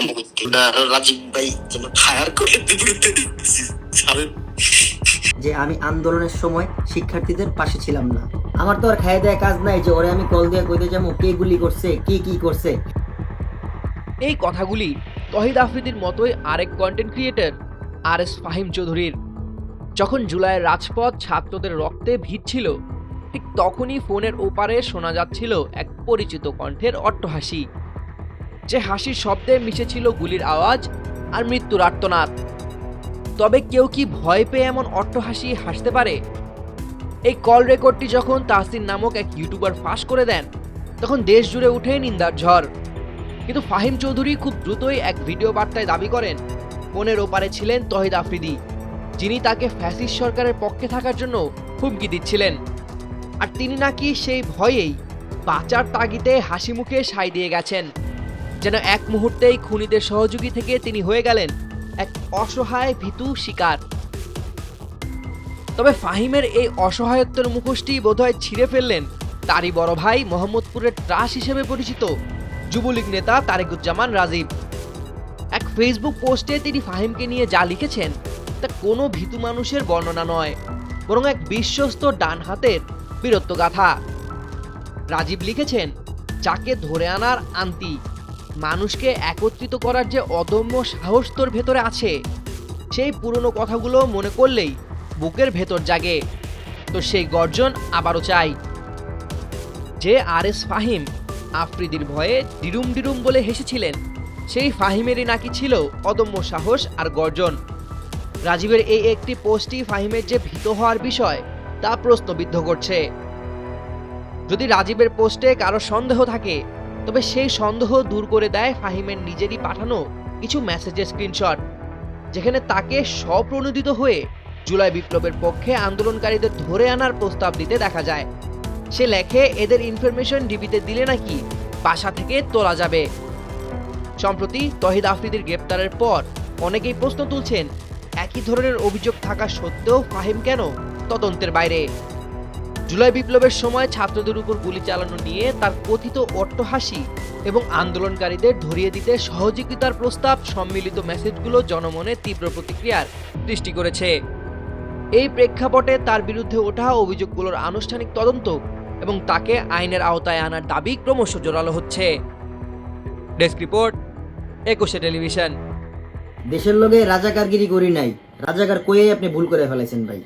কাম করতে না রাজীব ভাই ফায়ার করে যে আমি আন্দোলনের সময় শিক্ষার্থীদের পাশে ছিলাম না। আমার তো আর খাইয়ে দেয় কাজ নাই যে ওরে আমি কল দিয়ে কইতে যাব কে গুলি করছে কে কি করছে। এই কথাগুলি তহিদ আফ্রিদির মতোই আরেক content creator R S Fahim চৌধুরীর। যখন জুলাইয়ের রাজপথ ছাত্রদের রক্তে ভিজছিল ঠিক তখনই ফোনের ওপারে শোনা যাচ্ছিল এক পরিচিত কণ্ঠের অট্টহাসি। যে হাসির শব্দে মিশেছিল গুলির আওয়াজ আর মৃত্যুর আর্তনাদ। তবে কেউ কি ভয় পেয়ে এমন অট্টহাসি হাসতে পারে? এই কল রেকর্ডটি যখন তাহসিন নামক এক ইউটিউবার ফাঁস করে দেন, তখন দেশ জুড়ে উঠে নিন্দার ঝড়। কিন্তু ফাহিম চৌধুরী খুব দ্রুতই এক ভিডিও বার্তায় দাবি করেন ফোনের ওপারে ছিলেন তহিদ আফ্রিদি, যিনি তাকে ফ্যাসিস্ট সরকারের পক্ষে থাকার জন্য হুমকি দিচ্ছিলেন। আর তিনি নাকি সেই ভয়েই বাঁচার তাগিদে হাসি মুখে সাই দিয়ে গেছেন। যেন এক মুহূর্তেই খুনিদের সহযোগী থেকে তিনি হয়ে গেলেন এক অসহায় ভীতু শিকার। তবে ফাহিমের এই অসহায়ত্বের মুখোশটি বোধহয় ছিঁড়ে ফেললেন তারই বড় ভাই মোহাম্মদপুরের ত্রাস হিসেবে পরিচিত যুবলীগ নেতা তারেকুজ্জামান রাজীব। এক ফেসবুক পোস্টে তিনি ফাহিমকে নিয়ে যা লিখেছেন, তা কোনো ভীতু মানুষের বর্ণনা নয়, বরং এক বিশ্বস্ত ডান হাতের বীরত্ব গাথা রাজীব লিখেছেন, যাকে ধরে আনার আন্তি মানুষকে একত্রিত করার যে অদম্য সাহস তোর ভেতরে আছে, সেই পুরনো কথাগুলো মনে করলেই বুকের ভেতর জাগে। তো সেই গর্জন আবারও চাই। যে আর এস ফাহিম আফ্রিদির ভয়ে ডিরুম ডিরুম বলে হেসেছিলেন, সেই ফাহিমেরই নাকি ছিল অদম্য সাহস আর গর্জন। রাজীবের এই একটি পোস্টই ফাহিমের যে ভীত হওয়ার বিষয়, তা প্রশ্নবিদ্ধ করছে। যদি রাজীবের পোস্টে কারও সন্দেহ থাকে তবে সেই সন্দেহ দূর করে দেয় ফাহিমের নিজেরই পাঠানো কিছু মেসেজের স্ক্রিনশট যেখানে তাকে স্বপ্রণোদিত হয়ে জুলাই বিপ্লবের পক্ষে আন্দোলনকারীদের ধরে আনার প্রস্তাব দিতে দেখা যায়। সে লেখে, এদের ইনফরমেশন ডিবিতে দিলে নাকি বাসা থেকে তোলা যাবে? সম্প্রতি তহিদ আফ্রিদির গ্রেপ্তারের পর অনেকেই প্রশ্ন তুলছেন, একই ধরনের অভিযোগ থাকা সত্ত্বেও ফাহিম কেন তদন্তের বাইরে? জুলাই বিপ্লবের সময় ছাত্রদের উপর গুলি চালানো নিয়ে তার কথিত অট্টহাসি এবং আন্দোলনকারীদের ধরিয়ে দিতে সহযোগিতার প্রস্তাব সম্মিলিত মেসেজগুলো জনমনে তীব্র প্রতিক্রিয়ার সৃষ্টি করেছে। এই প্রেক্ষাপটে তার বিরুদ্ধে ওঠা অভিযোগগুলোর আনুষ্ঠানিক তদন্ত এবং তাকে আইনের আওতায় আনার দাবি ক্রমশ জোরালো হচ্ছে। Desk report, Ekushey television. দেশের লোকে রাজাকারগিরি করি নাই। রাজাকার কইয়াই আপনি ভুল করে ফেলেছেন ভাই।